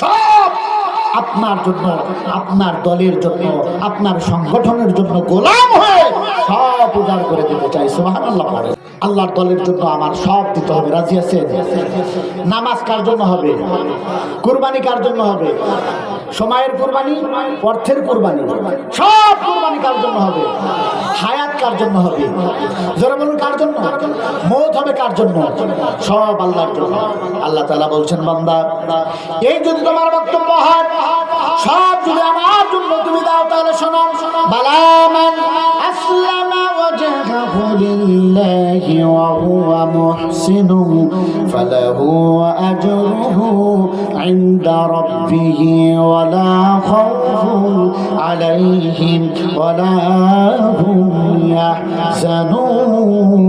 সব আপনার জন্য, আপনার দলের জন্য, আপনার সংগঠনের জন্য গোলাম হয়ে সব উজাড় করে দিতে চাই সোহান আল্লাহ। আল্লাহর দলের জন্য আমার সব দিতে হবে। রাজি আছেন? নামাজ কার জন্য হবে? কুরবানি কার জন্য হবে? সময়ের কুরবানি, অর্থের কুরবানি? সব কুরবানি কার জন্য হবে? হায়াত কার জন্য হবে? যারা বলুন, কার জন্য? মৌত হবে কার জন্য? সব আল্লাহর জন্য। আল্লাহ তাআলা বলছেন, বান্দা, এই যদি তোমার বক্তব্য হয়, সব যদি আমার জন্য তুমি দাও, তাহলে শোনো। বালামান আসলামা الله لله وهو محسن فله أجره عند ربه ولا خوف عليهم ولا هم يحزنون.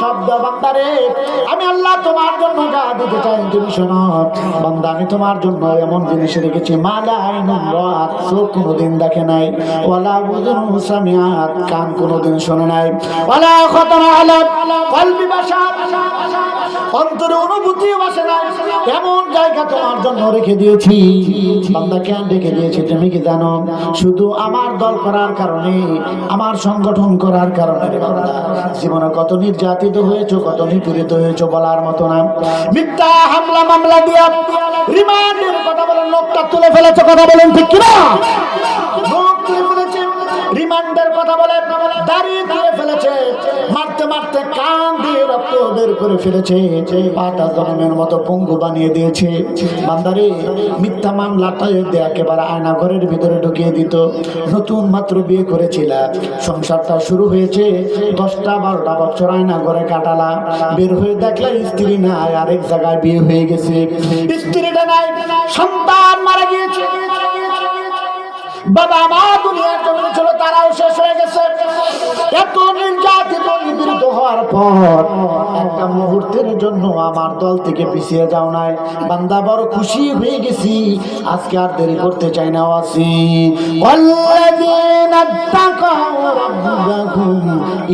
শব্দ বান্দারে আমি আল্লাহ তোমার জন্য যা দিতে চাই তুমি শোনো। বান্দা, আমি তোমার জন্য এমন জিনিস রেখেছি মালা আইনুন রাত চোখ কোনোদিন দেখে নাই। ওয়ালা উযুনু সামিআত কান কোনোদিন শোনে নাই। ওয়ালা খতরা আলা কলবি বাশার অন্তরে অনুভূতি বাসে না এমন জায়গা তোমার জন্য রেখে দিয়েছি। বান্দা কেন রেখে দিয়েছি তুমি কি জানো? শুধু আমার দল করার কারণে, আমার সংগঠন করার কারণে জীবনে কত নির্যাতিত হয়েছো, কত নিপীড়িত হয়েছো বলার মতো না। মিথ্যা হামলা, মামলা দিয়া রিমান্ডের কথা বলেন, লোকটা তুলে ফেলেছে কথা বলেন, ঠিক কিনা? লোক তুলে ফেলেছে রিমান্ডের কথা বলে দাড়ি করে ফেলেছে পাটা জনমের মতো পঙ্গু বানিয়ে দিয়েছে। বান্দারে, মিথ্যা মামলাটা একেবারে আয়না ঘরের ভিতরে ঢুকিয়ে দিত। নতুন মাত্র বিয়ে করেছিল। সংসারটা শুরু হয়েছে দশটা বারোটা বছর আয়না ঘরে কাটালা। বের হয়ে দেখলা স্ত্রী নাই, আরেক জায়গায় বিয়ে হয়ে গেছে। স্ত্রীটা নাই, সন্তান মারা গিয়েছে। বাবা মা দুনিয়ার জন্য ছিল, তারাও শেষ হয়ে গেছে। এত নির্যাতিত, নিপীড়িত হওয়ার পর একটা মুহূর্তের জন্য আমার দল থেকে পিছিয়ে যাও নাই। বান্দা, বড় খুশি হয়ে গেছি। আজকে আর দেরি করতে চাই না আসি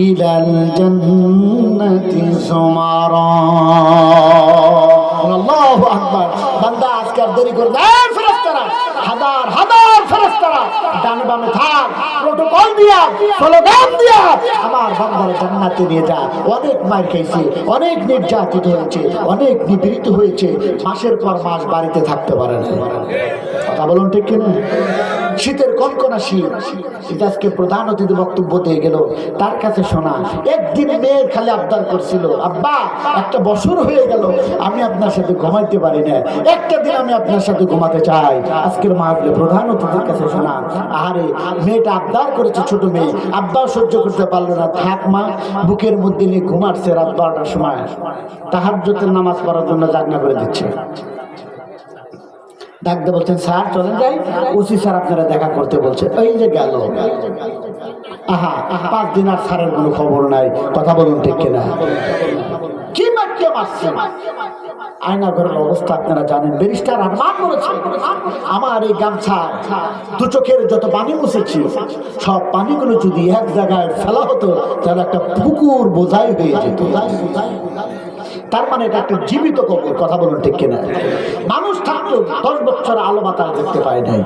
ইলাল জান্নাতি সুমারা। আল্লাহু আকবার। বান্দা, আজকে আর দেরি করবে। হাজার হাজার ফেরেশতারা ডানে বামে থাক প্রোটোকল দিয়া, স্লোগান দিয়া আমার বান্দার জান্নাতে নিয়ে যা অনেক মার খেয়েছে, অনেক নির্যাতিত হয়েছে, অনেক নিপীড়িত হয়েছে। মাসের পর মাস বাড়িতে থাকতে পারে না কথা বলুন ঠিক কিনা? শীতের কনকনা শীত। আজকে প্রধান অতিথি বক্তব্য দিয়ে গেল, তার কাছে শোনা, একদিন মেয়ের খালি আবদার করছিল, আব্বা, একটা বছর হয়ে গেল, আমি আপনার সাথে ঘুমাইতে পারি না। একটা দিন আমি আপনার সাথে ঘুমাতে চাই। আজকের মাহফিলে প্রধান অতিথির কাছে শোনা আরে মেয়েটা আবদার করেছে ছোট মেয়ে। আব্বাও সহ্য করতে পারল না। থাক মা, বুকের মধ্যে নিয়ে ঘুমাচ্ছে রাত বারোটার সময়। তাহাজ্জুদের নামাজ পড়ার জন্য জাগনা করে দিচ্ছে। ডাকতে বলছেন, স্যার, চলেন যাই। ওসি স্যার আপনারা দেখা করতে বলছে, এই যে গেল। আহা পাঁচ দিন আর স্যারের কোনো খবর নাই, কথা বলুন ঠিক কিনা? কি মারতে মারছে আয়না অবস্থা আপনারা জানেন আমার এই গামছা, দু চোখের যত পানি সব পানিগুলো যদি এক জায়গায় ফেলা হতো, তাহলে একটা পুকুর বোঝাই হয়ে যেত। তার মানে এটা একটা জীবিত কবর কথা বলুন ঠিক কিনা। মানুষ থাকতো দশ বছর আলো বাতাস দেখতে পায় নাই।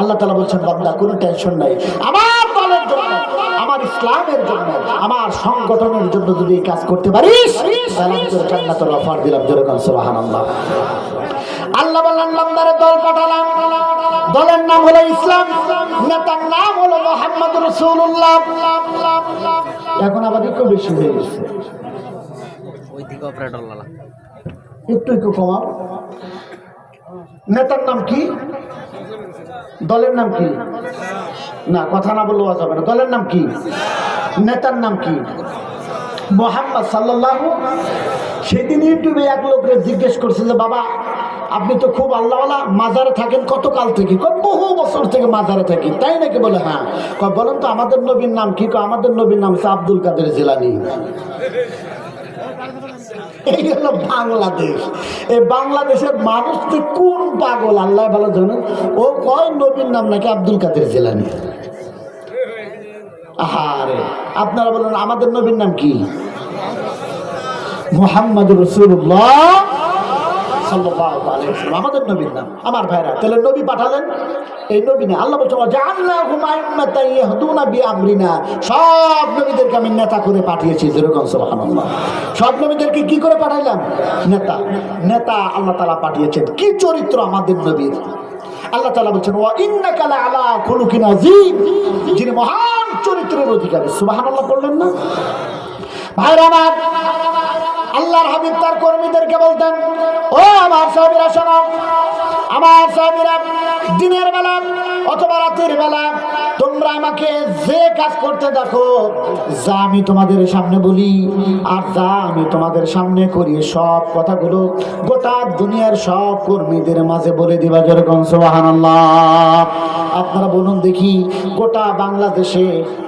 আল্লাহ তালা বলছেন, বান্দা, কোনো টেনশন নাই। আমার দলের জন্য আমার ইসলামের জন্য আমার সংগঠনের জন্য যদি কাজ করতে পারিস, তাহলে আমি তোর জান্নাতের অফার দিলাম যেরকম সোহান আল্লাহ বললেন, বান্দারে, দল পাঠালাম। দলের নাম হলো ইসলাম, নেতার নাম হলো মোহাম্মদ রসুল্লাহ এখন আবার একটু বেশি হয়ে গেছে। ওই দিকে অপারেটর লালা। একটু একটু কমাও। নেতার নাম কি? দলের নাম কি? না, কথা না বললেও যাবে না। দলের নাম কি? নেতার নাম কি? মোহাম্মদ সাল্লাহ সেদিন ইউটিউবে এক লোকরে জিজ্ঞেস করছিল, বাবা, আপনি তো খুব আল্লাহওয়ালা, মাজারে থাকেন কত কাল থেকে? কয়, বহু বছর থেকে মাজারে থাকি। তাই নাকি বলে হ্যাঁ। বলেন তো আমাদের নবীর নাম কি? কয়, আমাদের নবীর নাম হচ্ছে আব্দুল কাদের জিলানি। বাংলাদেশ। এই বাংলাদেশের মানুষ কোন পাগল, আল্লাহ ভালো জানেন, ও কয় নবীর নাম নাকি আব্দুল কাদের জেলানি? আহারে, আপনারা বলেন, আমাদের নবীর নাম কি? মোহাম্মদ রসুল্লাহ ওয়াসাল্লাম, আমাদের নবীর নাম। আমার ভাইরা তাহলে নবী পাঠালেন? এই নবী না আল্লাহ বলছে জাআলনাহুম আইম্মাতান ইয়াহদুনা বিআমরিনা। সব নবীদেরকে আমি নেতা করে পাঠিয়েছি যেরকম সুবহানাল্লাহ। সব নবীদেরকে কি করে পাঠাইলাম? নেতা। নেতা আল্লাহ তাআলা পাঠিয়েছেন। কি চরিত্র আমাদের নবীর? আল্লাহ তাআলা বলছেন ওয়া ইন্নাকা লাআলা খুলুকিন আযীম। যিনি মহান চরিত্রের অধিকারী। সুবহানাল্লাহ বললেন না? ভাইরা আমার আল্লাহর হাবিব তার কর্মীদেরকে বলতেন ও আমার সাহেবেরা শোনো আমার সাহাবীরা দিনের বেলা অথবা রাতের বেলা, তোমরা আমাকে যে কাজ করতে দেখো, যা আমি তোমাদের সামনে বলি আর যা আমি তোমাদের সামনে করি, সব কথাগুলো গোটা দুনিয়ার সব কর্মীদের মাঝে বলে দিবা যেরকম, সুবহানাল্লাহ। আপনারা বলুন দেখি, গোটা বাংলাদেশে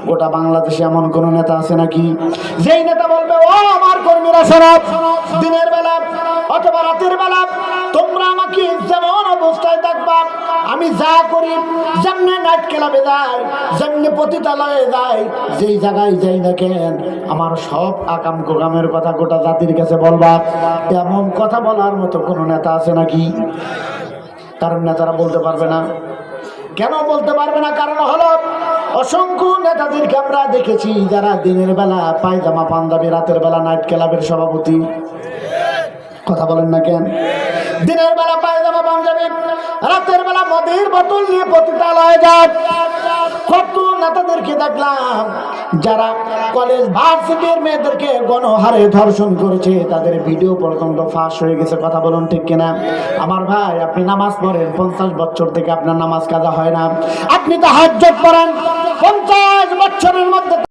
গোটা বাংলাদেশে এমন কোন নেতা আছে নাকি? যেই নেতা বলবে, ও আমার কর্মীরা সরব দিনের বেলা অথবা রাতের বেলা তোমরা আমাকে আমি যা করি, যেমনি নাইট ক্লাবে যাই যেমনি পতিতালয়ে যাই যেই জায়গায় যাই না কেন, আমার সব আকাম কোকামের কথা গোটা জাতির কাছে বলবা। এমন কথা বলার মতো কোনো নেতা আছে নাকি? কারণ নেতারা বলতে পারবে না। কেন বলতে পারবে না? কারণ হলো, অসংখ্য নেতাদেরকে আমরা দেখেছি যারা দিনের বেলা পায়জামা, পাঞ্জাবি, রাতের বেলা নাইট ক্লাবের সভাপতি। কথা বলেন না কেন? দিনের বেলা পায়জামা, পাঞ্জাবি রাতের বেলা মদের বোতল নিয়ে পতিতালয়ে যায়। কত নেতাদেরকে দেখলাম, যারা কলেজ ভার্সিটির মেয়েদেরকে গণহারে ধর্ষণ করেছে। তাদের ভিডিও পর্যন্ত ফাঁস হয়ে গেছে, কথা বলুন ঠিক কিনা? আমার ভাই, আপনি নামাজ পড়েন, পঞ্চাশ বছর থেকে আপনার নামাজ কাজা হয় না। আপনি তো হাজ্জত পড়েন, পঞ্চাশ বছরের